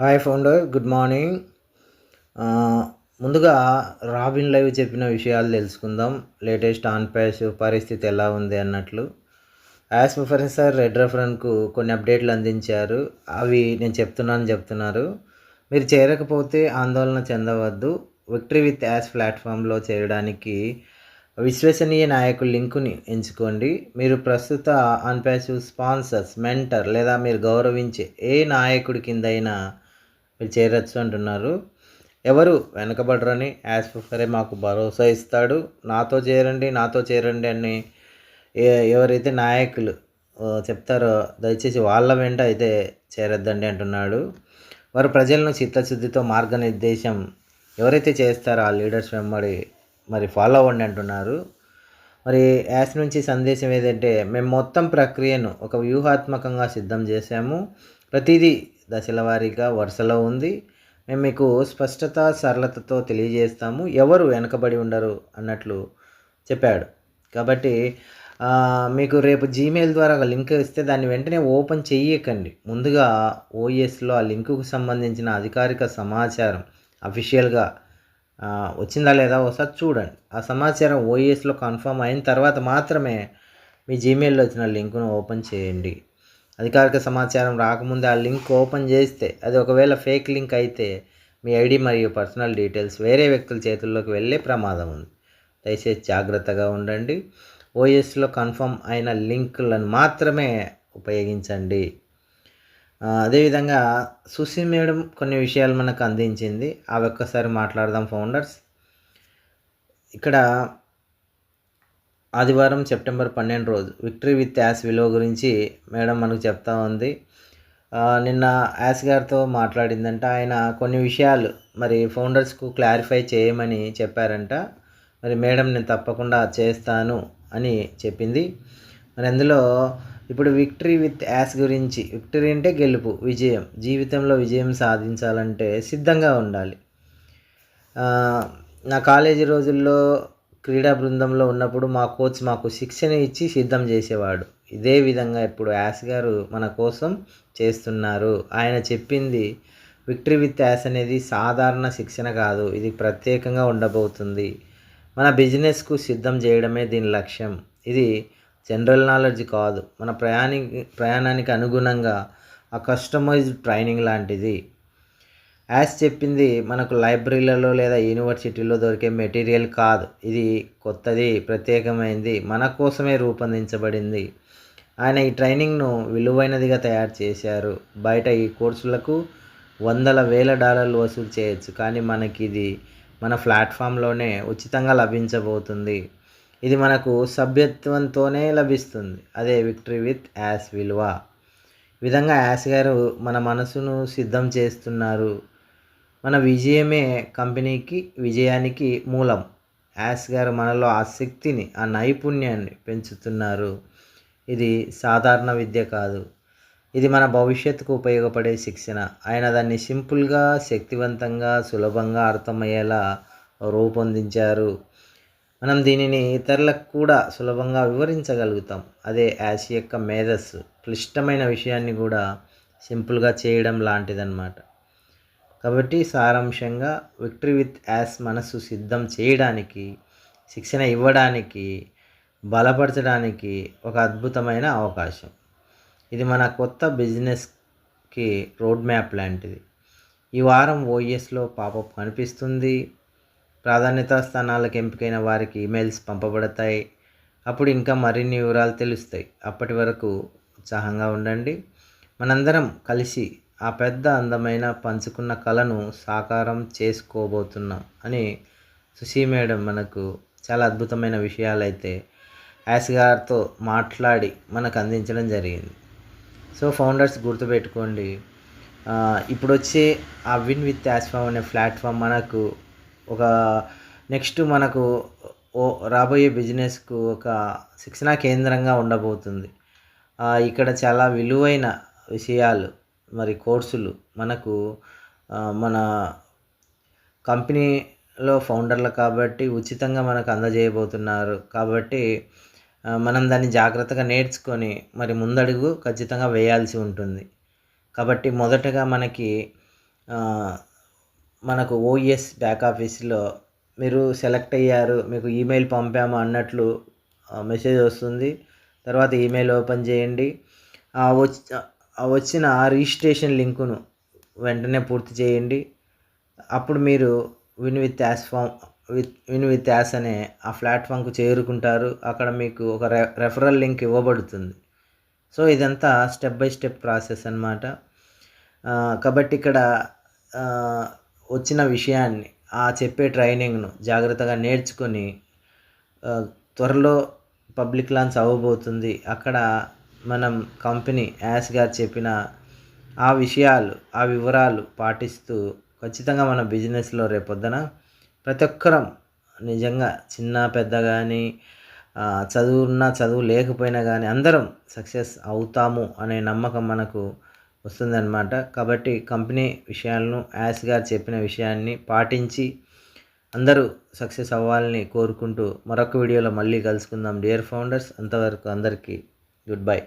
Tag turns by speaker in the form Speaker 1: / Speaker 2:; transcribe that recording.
Speaker 1: Hi founder good morning ముందుగా Robin live చెప్పిన విషయాలు తెలుసుకుందాం. లేటెస్ట్ ఆన్ ప్యాష్ పరిస్థితి ఎలా ఉంది అన్నట్లు. యాజ్ ప్రొఫెసర్ రెడ్ రెఫరెన్కు కొన్ని అప్డేట్లు అందించారు. అవి నేను చెప్తున్నాను చెప్తున్నారు. మీరు చేరకపోతే ఆందోళన చెందవద్దు. విక్టరీ విత్ యాస్ ప్లాట్ఫామ్లో చేరడానికి విశ్వసనీయ నాయకుల లింకుని ఎంచుకోండి. మీరు ప్రస్తుత అన్పాసివ్ స్పాన్సర్స్ మెంటర్ లేదా మీరు గౌరవించే ఏ నాయకుడి కిందైనా మీరు చేరచ్చు అంటున్నారు. ఎవరు వెనకబడరని యాజ్ ప్రిఫరే మాకు భరోసా ఇస్తాడు. నాతో చేరండి నాతో చేరండి అని ఎవరైతే నాయకులు చెప్తారో దయచేసి వాళ్ళ వెంట అయితే చేరొద్దండి అంటున్నాడు. వారు ప్రజలను చిత్తశుద్ధితో మార్గనిర్దేశం ఎవరైతే చేస్తారో ఆ లీడర్స్ వెంబడి మరి ఫాలో అవ్వండి అంటున్నారు. మరి యాస్ నుంచి సందేశం ఏదంటే మేము మొత్తం ప్రక్రియను ఒక వ్యూహాత్మకంగా సిద్ధం చేశాము. ప్రతిదీ దశల వారీగా వరుసలో ఉంది. మేము మీకు స్పష్టత సరళతతో తెలియజేస్తాము. ఎవరు వెనకబడి ఉండరు అన్నట్లు చెప్పాడు. కాబట్టి మీకు రేపు జీమెయిల్ ద్వారా ఒక లింక్ ఇస్తే దాన్ని వెంటనే ఓపెన్ చెయ్యకండి. ముందుగా ఓఎస్లో ఆ లింకుకు సంబంధించిన అధికారిక సమాచారం అఫీషియల్గా వచ్చిందా లేదా ఒకసారి చూడండి. ఆ సమాచారం ఓఎస్లో కన్ఫర్మ్ అయిన తర్వాత మాత్రమే మీ జీమెయిల్లో వచ్చిన లింకును ఓపెన్ చేయండి. అధికారిక సమాచారం రాకముందే ఆ లింక్ ఓపెన్ చేస్తే అది ఒకవేళ ఫేక్ లింక్ అయితే మీ ఐడి మరియు పర్సనల్ డీటెయిల్స్ వేరే వ్యక్తుల చేతుల్లోకి వెళ్ళే ప్రమాదం ఉంది. దయచేసి జాగ్రత్తగా ఉండండి. ఓఎస్లో కన్ఫర్మ్ అయిన లింకులను మాత్రమే ఉపయోగించండి. అదేవిధంగా సుశీ మేడం కొన్ని విషయాలు మనకు అందించింది. అవి ఒక్కసారి మాట్లాడదాం ఫౌండర్స్. ఇక్కడ ఆదివారం సెప్టెంబర్ పన్నెండు రోజు. విక్టరీ విత్ యాస్ విలువ గురించి మేడం మనకు చెప్తా ఉంది. నిన్న యాస్ గారితో మాట్లాడిందంట. ఆయన కొన్ని విషయాలు మరి ఫౌండర్స్కు క్లారిఫై చేయమని చెప్పారంట. మరి మేడం నేను తప్పకుండా చేస్తాను అని చెప్పింది. మరి అందులో ఇప్పుడు విక్టరీ విత్ యాస్ గురించి విక్టరీ అంటే గెలుపు విజయం జీవితంలో విజయం సాధించాలంటే సిద్ధంగా ఉండాలి. నా కాలేజీ రోజుల్లో క్రీడా బృందంలో ఉన్నప్పుడు మా కోచ్ మాకు శిక్షణ ఇచ్చి సిద్ధం చేసేవాడు. ఇదే విధంగా ఇప్పుడు యాస్ గారు మన కోసం చేస్తున్నారు. ఆయన చెప్పింది విక్టరీ విత్ యాస్ అనేది సాధారణ శిక్షణ కాదు. ఇది ప్రత్యేకంగా ఉండబోతుంది. మన బిజినెస్కు సిద్ధం చేయడమే దీని లక్ష్యం. ఇది జనరల్ నాలెడ్జ్ కాదు. మన ప్రయాణి ప్రయాణానికి అనుగుణంగా ఆ కస్టమైజ్డ్ ట్రైనింగ్ లాంటిది. యాజ్ చెప్పింది మనకు లైబ్రరీలలో లేదా యూనివర్సిటీలో దొరికే మెటీరియల్ కాదు. ఇది కొత్తది ప్రత్యేకమైంది మన కోసమే రూపొందించబడింది. ఆయన ఈ ట్రైనింగ్ను విలువైనదిగా తయారు చేశారు. బయట ఈ కోర్సులకు వందల వేల డాలర్లు వసూలు చేయొచ్చు కానీ మనకి ఇది మన ప్లాట్ఫామ్లోనే ఉచితంగా లభించబోతుంది. ఇది మనకు సభ్యత్వంతోనే లభిస్తుంది. అదే విక్టరీ విత్ యాస్ విలువ. ఈ విధంగా యాస్ గారు మన మనసును సిద్ధం చేస్తున్నారు. మన విజయమే కంపెనీకి విజయానికి మూలం. యాస్ గారు మనలో ఆ శక్తిని ఆ నైపుణ్యాన్ని పెంచుతున్నారు. ఇది సాధారణ విద్య కాదు. ఇది మన భవిష్యత్తుకు ఉపయోగపడే శిక్షణ. ఆయన దాన్ని సింపుల్గా శక్తివంతంగా సులభంగా అర్థమయ్యేలా రూపొందించారు. మనం దీనిని ఇతరులకు కూడా సులభంగా వివరించగలుగుతాం. అదే యాస్ యొక్క మేధస్సు క్లిష్టమైన విషయాన్ని కూడా సింపుల్గా చేయడం లాంటిదన్నమాట. కాబట్టి సారాంశంగా విక్టరీ విత్ యాస్ మనసు సిద్ధం చేయడానికి శిక్షణ ఇవ్వడానికి బలపరచడానికి ఒక అద్భుతమైన అవకాశం. ఇది మన కొత్త బిజినెస్కి రోడ్ మ్యాప్ లాంటిది. ఈ వారం ఓఎస్లో పాపప్ కనిపిస్తుంది. ప్రాధాన్యత స్థానాలకు ఎంపికైన వారికి ఈమెయిల్స్ పంపబడతాయి. అప్పుడు ఇంకా మరిన్ని వివరాలు తెలుస్తాయి. అప్పటి వరకు ఉత్సాహంగా ఉండండి. మనందరం కలిసి ఆ పెద్ద అందమైన పంచుకున్న కళను సాకారం చేసుకోబోతున్నాం అని సుశీ మేడం మనకు చాలా అద్భుతమైన విషయాలైతే యాస్ గారితో మాట్లాడి మనకు అందించడం జరిగింది. సో ఫౌండర్స్ గుర్తుపెట్టుకోండి ఇప్పుడు వచ్చే ఆ విన్ విత్ యాస్ఫామ్ అనే ప్లాట్ఫామ్ మనకు ఒక నెక్స్ట్ మనకు ఓ రాబోయే బిజినెస్కు ఒక శిక్షణా కేంద్రంగా ఉండబోతుంది. ఇక్కడ చాలా విలువైన విషయాలు మరి కోర్సులు మనకు మన కంపెనీలో ఫౌండర్లు కాబట్టి ఉచితంగా మనకు అందజేయబోతున్నారు. కాబట్టి మనం దాన్ని జాగ్రత్తగా నేర్చుకొని మరి ముందడుగు ఖచ్చితంగా వేయాల్సి ఉంటుంది. కాబట్టి మొదటగా మనకి మనకు ఓఎస్ బ్యాక్ ఆఫీస్లో మీరు సెలెక్ట్ అయ్యారు మీకు ఈమెయిల్ పంపాము అన్నట్లు మెసేజ్ వస్తుంది. తర్వాత ఈమెయిల్ ఓపెన్ చేయండి. వచ్చి వచ్చిన ఆ రిజిస్ట్రేషన్ లింకును వెంటనే పూర్తి చేయండి. అప్పుడు మీరు win with us form with win with us అనే ఆ ప్లాట్ఫామ్కు చేరుకుంటారు. అక్కడ మీకు ఒక రె రెఫరల్ లింక్ ఇవ్వబడుతుంది. సో ఇదంతా స్టెప్ బై స్టెప్ ప్రాసెస్ అనమాట కాబట్టి ఇక్కడ వచ్చిన విషయాన్ని ఆ చెప్పే ట్రైనింగ్ను జాగ్రత్తగా నేర్చుకొని త్వరలో పబ్లిక్ లాంచ్ అవ్వబోతుంది. అక్కడ మనం కంపెనీ యాస్ గారు చెప్పిన ఆ విషయాలు ఆ వివరాలు పాటిస్తూ ఖచ్చితంగా మన బిజినెస్లో రేపొద్దున ప్రతి ఒక్కరం నిజంగా చిన్న పెద్ద కానీ చదువున్నా చదువు లేకపోయినా కానీ అందరం సక్సెస్ అవుతాము అనే నమ్మకం మనకు వస్తుందన్నమాట. కాబట్టి కంపెనీ విషయాలను యాస్ గారు చెప్పిన విషయాన్ని పాటించి అందరూ సక్సెస్ అవ్వాలని కోరుకుంటూ మరొక వీడియోలో మళ్ళీ కలుసుకుందాం. డియర్ ఫౌండర్స్ అంతవరకు అందరికీ గుడ్ బై